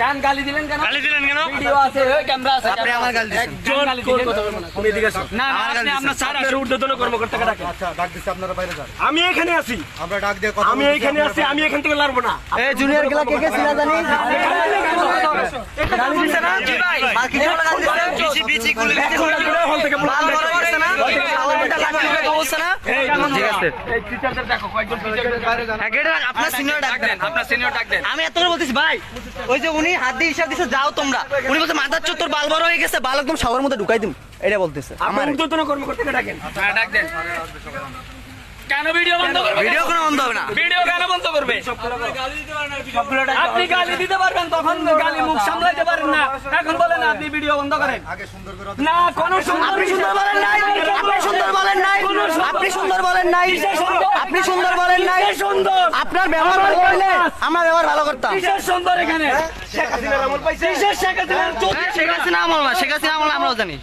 কেন গালি দিলেন কেন? গালি দিলেন কেন? ভিডিও আছে ক্যামেরা আছে আপনি আমার গালি দিয়েছেন। একজন গালি দিলেন কথা বলব না। তুমি এদিকে আসো না গালি আপনি আপনার স্যার আসলে ঊর্ধ্বতন কর্মকর্তাকে ডাকেন। আচ্ছা ডাক দিচ্ছি আপনারা বাইরে যান। আমি এখানে আছি। আমরা ডাক দিয়ে কথা আমি বলছি, আছি আমি এখান থেকে লড়বো না। এই জুনিয়রগুলা কে কে ছিল জানি গালি কি ভাই। মার্কেটে ওরা গালি দিছে বিচি বিচি গুলি হল থেকে যান। হ্যাঁ, গেটে রাখ, আপনার সিনিয়র ডাক দেন। আপনার সিনিয়র ডাক দেন। আমি এত করে বলতেছি ভাই। ওই যে উনি হাত দিয়ে হিসাব দিছে যাও তোমরা। উনি বলছে মাথার চত্বর বাল বড় হয়ে গেছে বাল একদম শাওয়ার মধ্যে ঢুকাই দিম। এটা বলতেছে। আমার আমার কর্মকর্তাকে ডাকেন? হ্যাঁ ডাক দেন। কেন ভিডিও বন্ধ করবে? ভিডিও কোনো বন্ধ হবে না? ভিডিও কেন বন্ধ করবে? আপনি গালি দিতে পারবেন তখন গালি মুখ সামলাইতে পারেন না। এখন বলেন আপনি ভিডিও বন্ধ করেন। আগে সুন্দর করে না কোন আপনি সুন্দর বলেন নাই আপনি সুন্দর বলেন নাই আপনি সুন্দর বলেন নাই। আপনি সুন্দর বলেন নাই। সুন্দর। আপনার ব্যবহার ভালো হইলে আমার ব্যবহার ভালো করতাম। সুন্দর এখানে। শেখ হাসিনার আমল পাইছে। শেখ হাসিনার চোখ হ্যাঁ, শেখ হাসিনা আমল না শেখ হাসিনা আমল আমরাও জানি।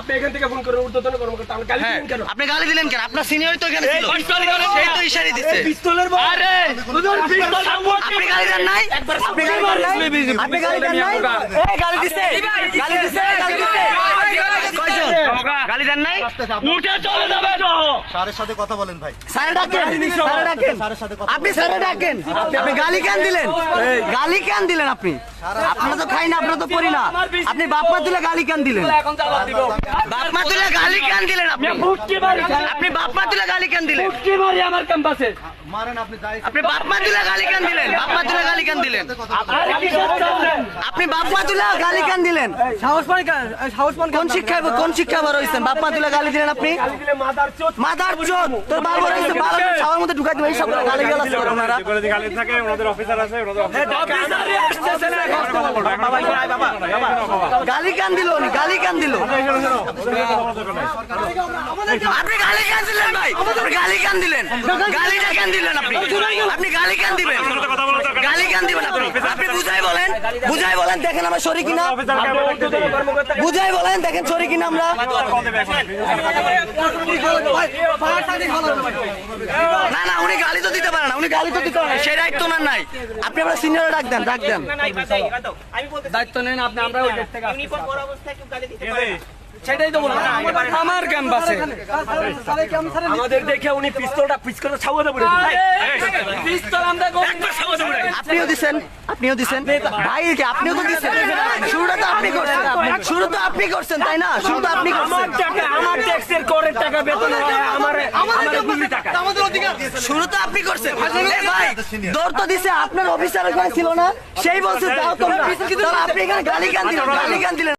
আপনি এখান থেকে ফোন করে ঊর্ধ্বতন কর্মকর্তা আমি গালি হ্যাঁ। দিলেন কেন? আপনি গালি দিলেন কেন? আপনার সিনিয়রই তো এখানে ছিল। এই পিস্তল কেন? সেই তো ইশারি দিচ্ছে পিস্তলের আরে হুজুর পিস্তল আপনি গালি দেন নাই? আপনি গালি দেন নাই আপনি গালি দেন নাই? এই গালি দিছে গালি দিছে গালি দিছে। দেন নাই? উঠে চলে যাবে তো স্যারের সাথে কথা বলেন ভাই। স্যার ডাকেন স্যার ডাকেন। আপনি স্যারে ডাকেন। আপনি গালি কেন দিলেন? গালি কেন দিলেন আপনি? আপনারা তো খাই না আপনারা তো পড়ি না। আপনি বাপমা তুলে গালি কেন দিলেন? বাপমা তুলে গালি কেন দিলেন আপনি? আপনি বাপমা তুলে গালি কেন দিলেন? ফুটকি মারি আমার ক্যাম্পাসে। মারেন আপনি আপনি বাপমা তুলে গালি কেন দিলেন? বাপমা তুলে গালি কেন দিলেন আরে কিসের চালাক? আপনি বাপমা তুলে গালি কেন দিলেন? সাহস পান সাহস পান কোন শিক্ষা কোন শিক্ষা বড় হইছেন বাপমা তুলে গালি দিলেন আপনি? গালি দিলে মাদার চোদ। তোর বাল হইছে বাল সবার মধ্যে ঢুকাই দিবেন এই সব গালি গালাজ করেন ওনারা গালি থাকে ওনাদের অফিসার আছে ওনাদের অফিসারে আসতেছে না গালি কেন দিল উনি? গালি কেন দিল? আপনি গালি কেন দিলেন ভাই? গালি কেন দিলেন? গালিটা কেন দিলেন আপনি? আপনি গালি কেন দিবেন? গালি কেন দিবেন আপনি আপনি বুঝাই বলেন বুঝাই বলেন দেখেন আমরা সরি কিনা? বুঝাই বলেন দেখেন সরি কিনা আমরা? না না উনি গালি তো দিতে পারেন না উনি গালি তো দিতে পারেন না। সেই দায়িত্ব ওনার নাই। আপনি আমরা সিনিয়র ডাক দেন ডাক দেন। দায়িত্ব নেন আপনি আমরা ওই থেকে আসছি। সেটাই তো বললাম। আমার ক্যাম্পাসে আমাদের দেখে উনি পিস্তলটা পিস্তলটা ছাউতে পড়ে পিস্তল আমরা একবার ছাউতে পড়ে আপনিও দিছেন? আপনিও দিছেন? ভাই আপনিও তো দিছেন? শুরুটা তো আপনি করছেন। শুরু তো আপনি করছেন তাই না? শুরু তো আপনি আমার টাকা আমার ট্যাক্সের করের টাকা বেতন আমার আমার গুলি টাকা। শুরু তো আপনি করছেন। ভাই দৌড় তো দিছে আপনার অফিসার ওখানে ছিল না। সেই বলছে তোমরা। আপনি এখানে গালি গান দিলেন? গালি গান দিলেন?